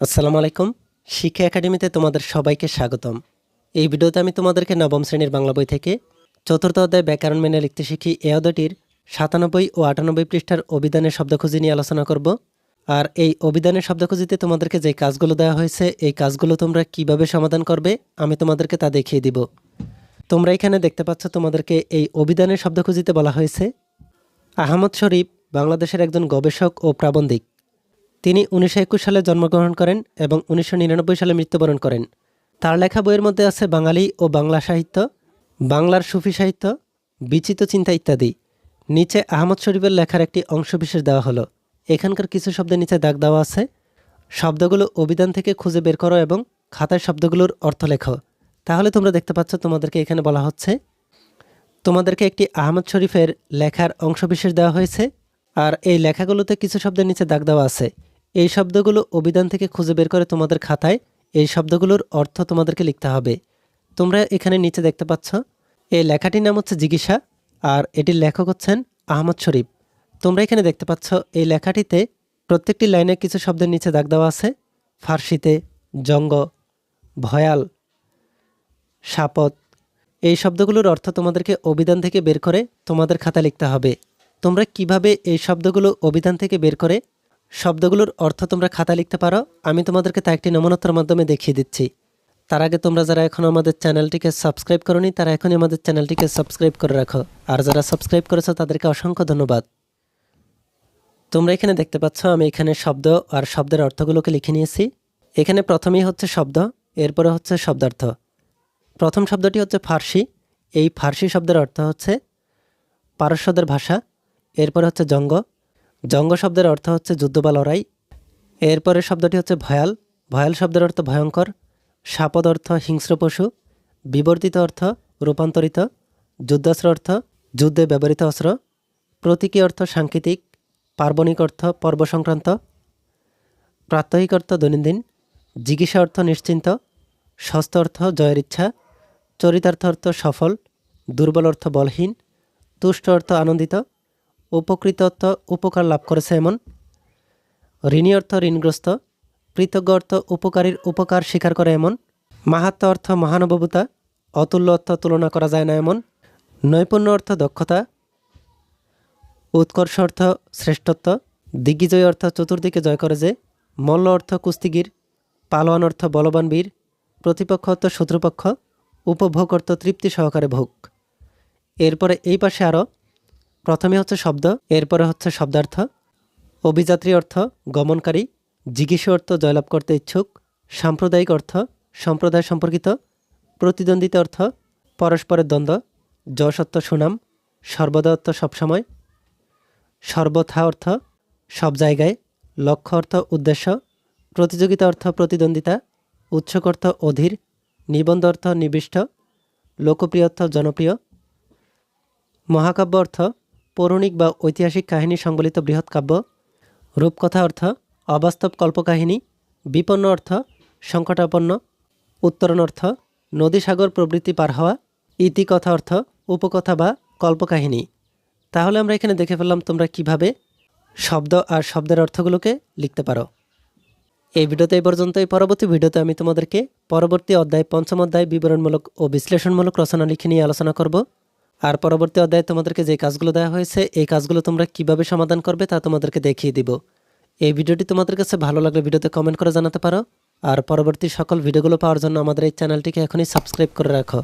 আসসালামু আলাইকুম। শিক্ষা একাডেমিতে তোমাদের সবাইকে স্বাগতম। এই ভিডিওতে আমি তোমাদেরকে নবম শ্রেণির বাংলা বই থেকে চতুর্থ অধ্যায় ব্যাকরণ মেনে লিখতে শিখি এ অধ্যায়টির সাতানব্বই ও আটানব্বই পৃষ্ঠার অভিধানের শব্দখুঁজি নিয়ে আলোচনা করব। আর এই অভিধানের শব্দখুঁজিতে তোমাদেরকে যে কাজগুলো দেওয়া হয়েছে, এই কাজগুলো তোমরা কীভাবে সমাধান করবে, আমি তোমাদেরকে তা দেখিয়ে দিব। তোমরা এখানে দেখতে পাচ্ছ তোমাদেরকে এই অভিধানের শব্দখুঁজিতে বলা হয়েছে, আহমদ শরীফ বাংলাদেশের একজন গবেষক ও প্রাবন্ধিক। তিনি উনিশশো একুশ সালে জন্মগ্রহণ করেন এবং উনিশশো নিরানব্বই সালে মৃত্যুবরণ করেন। তার লেখা বইয়ের মধ্যে আছে বাঙালি ও বাংলা সাহিত্য, বাংলার সুফি সাহিত্য বিচিত চিন্তা ইত্যাদি। নিচে আহমদ শরীফের লেখার একটি অংশবিশেষ দেওয়া হলো। এখানকার কিছু শব্দের নিচে দাগ দেওয়া আছে। শব্দগুলো অভিধান থেকে খুঁজে বের করো এবং খাতায় শব্দগুলোর অর্থ লেখো। তাহলে তোমরা দেখতে পাচ্ছ তোমাদেরকে এখানে বলা হচ্ছে, তোমাদেরকে একটি আহমদ শরীফের লেখার অংশবিশেষ দেওয়া হয়েছে। আর এই লেখাগুলোতে কিছু শব্দের নিচে দাগ দেওয়া আছে। এই শব্দগুলো অভিধান থেকে খুঁজে বের করে তোমাদের খাতায়, এই শব্দগুলোর অর্থ তোমাদেরকে লিখতে হবে। তোমরা এখানে নিচে দেখতে পাচ্ছ, এই লেখাটির নাম হচ্ছে জিজ্ঞাসা আর এটির লেখক হচ্ছেন আহমদ শরীফ। তোমরা এখানে দেখতে পাচ্ছ, এই লেখাটিতে প্রত্যেকটি লাইনে কিছু শব্দের নিচে দাগ দেওয়া আছে, ফার্সিতে জঙ্গ, ভয়াল, সাপত। এই শব্দগুলোর অর্থ তোমাদেরকে অভিধান থেকে বের করে তোমাদের খাতা লিখতে হবে। তোমরা কীভাবে এই শব্দগুলো অভিধান থেকে বের করে শব্দগুলোর অর্থ তোমরা খাতা লিখতে পারো। আমি তোমাদেরকে তা একটি নমনতার মাধ্যমে দেখিয়ে দিচ্ছি। তার আগে তোমরা যারা এখনও আমাদের চ্যানেলটিকে সাবস্ক্রাইব করনি, তারা এখনই আমাদের চ্যানেলটিকে সাবস্ক্রাইব করে রাখো। আর যারা সাবস্ক্রাইব করেছ, তাদেরকে অসংখ্য ধন্যবাদ। তোমরা এখানে দেখতে পাচ্ছ, আমি এখানে শব্দ আর শব্দের অর্থগুলোকে লিখে নিয়েছি। এখানে প্রথমেই হচ্ছে শব্দ, এরপরে হচ্ছে শব্দার্থ। প্রথম শব্দটি হচ্ছে ফার্সি। এই ফার্সি শব্দের অর্থ হচ্ছে পারস্যদের ভাষা, এরপরে হচ্ছে জঙ্গ জঙ্গ শব্দের অর্থ হচ্ছে যুদ্ধ বা লড়াই। এরপরের শব্দটি হচ্ছে ভয়াল। ভয়াল শব্দের অর্থ ভয়ঙ্কর। সাপদ অর্থ হিংস্র পশু। বিবর্তিত অর্থ রূপান্তরিত। যুদ্ধাস্ত্র অর্থ যুদ্ধে ব্যবহৃত অস্ত্র। প্রতীকী অর্থ সাংকেতিক। পার্বণিক অর্থ পর্ব সংক্রান্ত প্রাত্যহিক অর্থ দৈনন্দিন। জিজ্ঞাসা অর্থ নিশ্চিন্ত। সস্ত অর্থ জয়ের ইচ্ছা। চরিতার্থ অর্থ সফল। দুর্বল অর্থ বলহীন। তুষ্ট অর্থ আনন্দিত। উপকৃত অর্থ উপকার লাভ করেছে এমন ঋণী অর্থ ঋণগ্রস্ত কৃতজ্ঞ অর্থ উপকারীর উপকার স্বীকার করে এমন। মাহাত্ম অর্থ মহানুভবতা, অতুল্য অর্থ তুলনা করা যায় না এমন। নৈপুণ্য অর্থ দক্ষতা, উৎকর্ষ অর্থ শ্রেষ্ঠত্ব, দিগ্বিজয় অর্থ চতুর্দিকে জয় করে যে, মল্ল অর্থ কুস্তিগির, পালোয়ান অর্থ বলবান বীর, প্রতিপক্ষ অর্থ শত্রুপক্ষ, উপভোগ অর্থ তৃপ্তি সহকারে ভোগ। এরপরে এই পাশে আরও প্রথমে হচ্ছে শব্দ, এরপরে হচ্ছে শব্দার্থ। অভিযাত্রী অর্থ, গমনকারী, জিজ্ঞাসু অর্থ, জয়লাভ করতে ইচ্ছুক, সাম্প্রদায়িক অর্থ, সম্প্রদায় সম্পর্কিত, প্রতিদ্বন্দ্বিতা অর্থ, পরস্পরের দ্বন্দ্ব, যশত্ব সুনাম, সর্বদা অর্থ সবসময়, সর্বথা অর্থ, সব জায়গায়, লক্ষ্য অর্থ উদ্দেশ্য, প্রতিযোগিতা অর্থ প্রতিদ্বন্দ্বিতা, উৎসক অর্থ অধীর, নিবন্ধ অর্থ নিবিষ্ট, লোকপ্রিয় অর্থ জনপ্রিয়, মহাকাব্য অর্থ পৌরাণিক বা ঐতিহাসিক কাহিনী সংবলিত বৃহৎ কাব্য। রূপকথা অর্থ, অবাস্তব কল্পকাহিনী। বিপন্ন অর্থ, সংকটাপন্ন। উত্তরণ অর্থ নদী সাগর প্রবৃত্তি পার হওয়া। ইতিকথা অর্থ, উপকথা বা কল্পকাহিনী। তাহলে আমরা এখানে দেখে ফেললাম তোমরা কীভাবে শব্দ আর শব্দের অর্থগুলোকে লিখতে পারো। এই ভিডিওতে এই পর্যন্ত এই পরবর্তী ভিডিওতে আমি তোমাদেরকে পরবর্তী অধ্যায়, পঞ্চম অধ্যায় বিবরণমূলক ও বিশ্লেষণমূলক রচনা লিখে নিয়ে আলোচনা করব। আর পরবর্তী অধ্যায়ে তোমাদেরকে যে কাজগুলো দেওয়া হয়েছে, এই কাজগুলো তোমরা কীভাবে সমাধান করবে তা তোমাদেরকে দেখিয়ে দিব। এই ভিডিওটি তোমাদের কাছে ভালো লাগলে ভিডিওতে কমেন্ট করে জানাতে পারো। আর পরবর্তী সকল ভিডিওগুলো পাওয়ার জন্য আমাদের এই চ্যানেলটিকে এখনই সাবস্ক্রাইব করে রাখো।